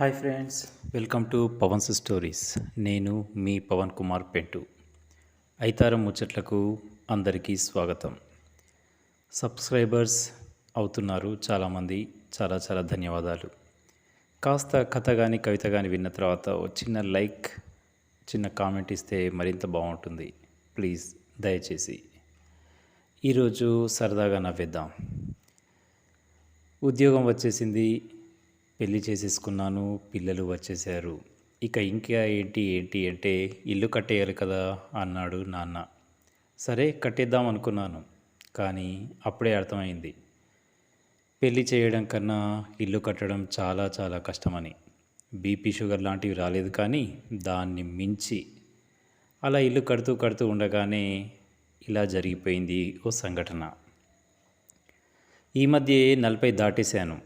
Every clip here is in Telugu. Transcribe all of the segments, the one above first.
Hi friends welcome to Pavan's stories నేను మీ పవన్ కుమార్ పెంటు. ఐతారం ముచ్చట్లకు అందరికీ స్వాగతం. సబ్స్క్రైబర్స్ అవుతున్నారు చాలామంది. చాలా చాలా ధన్యవాదాలు. కాస్త కథ కానీ కవిత కానీ విన్న తర్వాత ఓ చిన్న లైక్ చిన్న కామెంట్ ఇస్తే మరింత బాగుంటుంది. ప్లీజ్ దయచేసి. ఈరోజు సరదాగా నవ్వేద్దాం. ఉద్యోగం వచ్చేసింది. పెళ్ళి చేసేసుకున్నాను పిల్లలు వచ్చేసారు ఇక ఇంకా ఏంటి ఏంటి అంటే ఇల్లు కట్టేయాలి కదా అన్నాడు నాన్న. సరే కట్టేద్దాం అనుకున్నాను కానీ అప్పుడే అర్థమైంది. పెళ్ళి చేయడం కన్నా ఇల్లు కట్టడం చాలా చాలా కష్టమని. బీపీ షుగర్ లాంటివి రాలేదు కానీ దాన్ని మించి. అలా ఇల్లు కడుతూ కడుతూ ఉండగానే ఇలా జరిగిపోయింది ఓ సంఘటన. ఈ మధ్య నలభై దాటేశాను.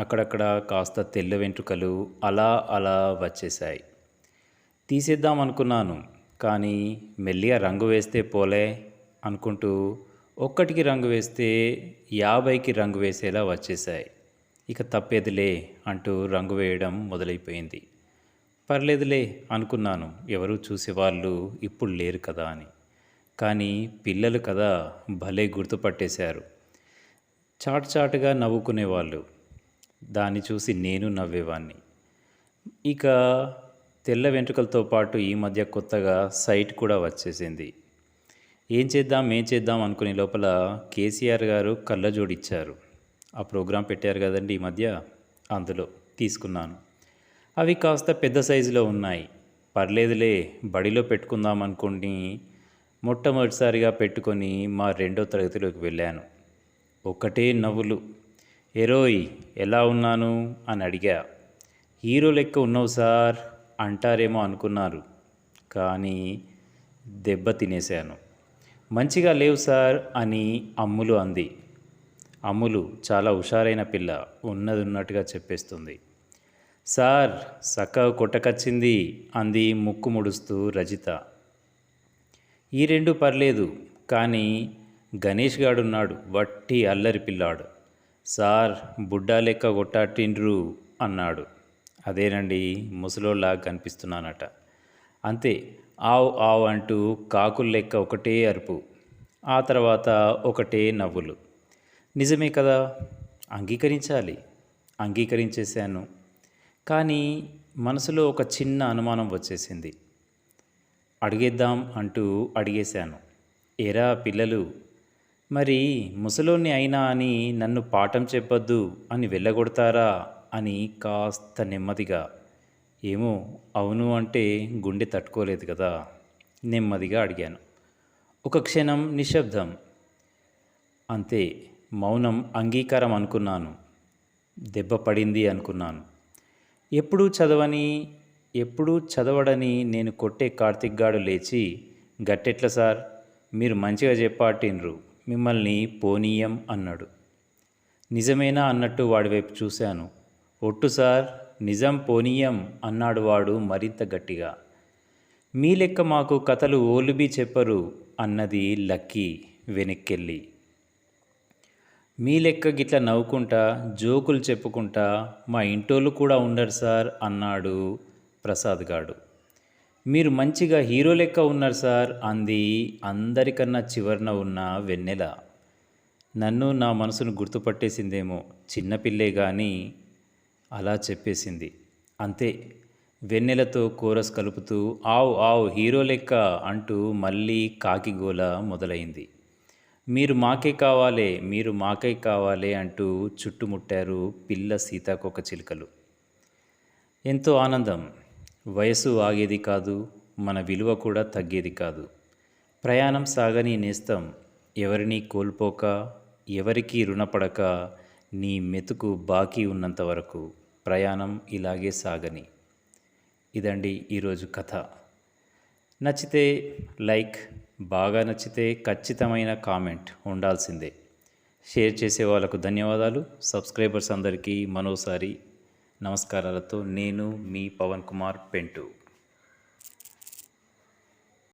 అక్కడక్కడ కాస్త తెల్ల వెంట్రుకలు అలా అలా వచ్చేశాయి. తీసేద్దాం అనుకున్నాను కానీ మెల్లిగా రంగు వేస్తే పోలే అనుకుంటూ ఒక్కటికి రంగు వేస్తే యాభైకి రంగు వేసేలా వచ్చేసాయి ఇక తప్పేదిలే అంటూ రంగు వేయడం మొదలైపోయింది. పర్లేదులే అనుకున్నాను ఎవరు చూసేవాళ్ళు ఇప్పుడు లేరు కదా అని. కానీ పిల్లలు కదా భలే గుర్తుపట్టేశారు. చాటుచాటుగా నవ్వుకునేవాళ్ళు. దాన్ని చూసి నేను నవ్వేవాడిని ఇక తెల్ల వెంట్రుకలతో పాటు ఈ మధ్య కొత్తగా సైట్ కూడా వచ్చేసింది. ఏం చేద్దాం ఏం చేద్దాం అనుకునే లోపల కేసీఆర్ గారు కళ్ళజోడిచ్చారు. ఆ ప్రోగ్రాం పెట్టారు కదండి ఈ మధ్య? అందులో తీసుకున్నాను. అవి కాస్త పెద్ద సైజులో ఉన్నాయి. పర్లేదులే బడిలో పెట్టుకుందాం అనుకుని మొట్టమొదటిసారిగా పెట్టుకొని మా రెండో తరగతిలోకి వెళ్ళాను. ఒకటే నవ్వులు. ఎరోయ్ ఎలా ఉన్నాను? అని అడిగా. హీరో లెక్క ఉన్నావు సార్ అంటారేమో అనుకున్నారు. కానీ దెబ్బ తినేశాను. మంచిగా లేవు సార్ అని అమ్ములు అంది. అమ్ములు చాలా హుషారైన పిల్ల ఉన్నది ఉన్నట్టుగా చెప్పేస్తుంది. సార్ సక్క కొట్టకచ్చింది అంది ముక్కు ముడుస్తూ రజిత. ఈ రెండు పర్లేదు కానీ గణేష్ గాడున్నాడు వట్టి అల్లరి పిల్లాడు. సార్ బుడ్డా లెక్క కొట్టాటిండ్రు అన్నాడు. అదేనండి ముసలోళ్ళ కనిపిస్తున్నానట. అంతే ఆవు ఆవు అంటూ కాకుల లెక్క ఒకటే అరుపు ఆ తర్వాత ఒకటే నవ్వులు. నిజమే కదా? అంగీకరించాలి. అంగీకరించేశాను. కానీ మనసులో ఒక చిన్న అనుమానం వచ్చేసింది. అడిగేద్దాం అంటూ అడిగేశాను. ఏరా పిల్లలు మరి ముసలోని అయినా అని నన్ను పాఠం చెప్పొద్దు అని వెళ్ళగొడతారా అని కాస్త నెమ్మదిగా ఏమో అవును అంటే గుండె తట్టుకోలేదు కదా నెమ్మదిగా అడిగాను. ఒక క్షణం నిశ్శబ్దం. అంతే మౌనం అంగీకారం అనుకున్నాను. దెబ్బ పడింది అనుకున్నాను. ఎప్పుడూ చదవని ఎప్పుడూ చదవడని నేను కొట్టే కార్తిక్ గాడు లేచి గట్టెట్ల సార్ మీరు మంచిగా చెప్పాటిండ్రు మిమ్మల్ని పోనీయం అన్నాడు. నిజమేనా అన్నట్టు వాడి వైపు చూశాను. ఒట్టు సార్ నిజం పోనీయం అన్నాడు వాడు మరింత గట్టిగా. మీ లెక్క మాకు కథలు ఓలుబి చెప్పరు అన్నది లక్కీ వెనక్కెళ్ళి. మీ లెక్క గిట్ల నవ్వుకుంటా జోకులు చెప్పుకుంటా మా ఇంటోళ్ళు కూడా ఉండరు సార్ అన్నాడు ప్రసాద్ గాడు. మీరు మంచిగా హీరో లెక్క ఉన్నారు సార్ అంది అందరికన్నా చివరన ఉన్న వెన్నెల. నన్ను నా మనసును గుర్తుపట్టేసిందేమో చిన్నపిల్లే కానీ అలా చెప్పేసింది. అంతే వెన్నెలతో కోరస్ కలుపుతూ ఆవు ఆవు హీరో లెక్క అంటూ మళ్ళీ కాకిగోల మొదలైంది. మీరు మాకే కావాలే మీరు మాకే కావాలే అంటూ చుట్టుముట్టారు పిల్ల సీతాకొక చిలుకలు. ఎంతో ఆనందం. వయసు ఆగేది కాదు మన విలువ కూడా తగ్గేది కాదు. ప్రయాణం సాగని నేస్తం ఎవరిని కోల్పోక ఎవరికీ రుణపడక నీ మెతుకు బాకీ ఉన్నంత వరకు ప్రయాణం ఇలాగే సాగని. ఇదండి ఈరోజు కథ. నచ్చితే లైక్ బాగా నచ్చితే ఖచ్చితమైన కామెంట్ ఉండాల్సిందే. షేర్ చేసే వాళ్ళకు ధన్యవాదాలు. సబ్స్క్రైబర్స్ అందరికీ మరోసారి నమస్కారాలతో నేను మీ పవన్ కుమార్ పెంటు.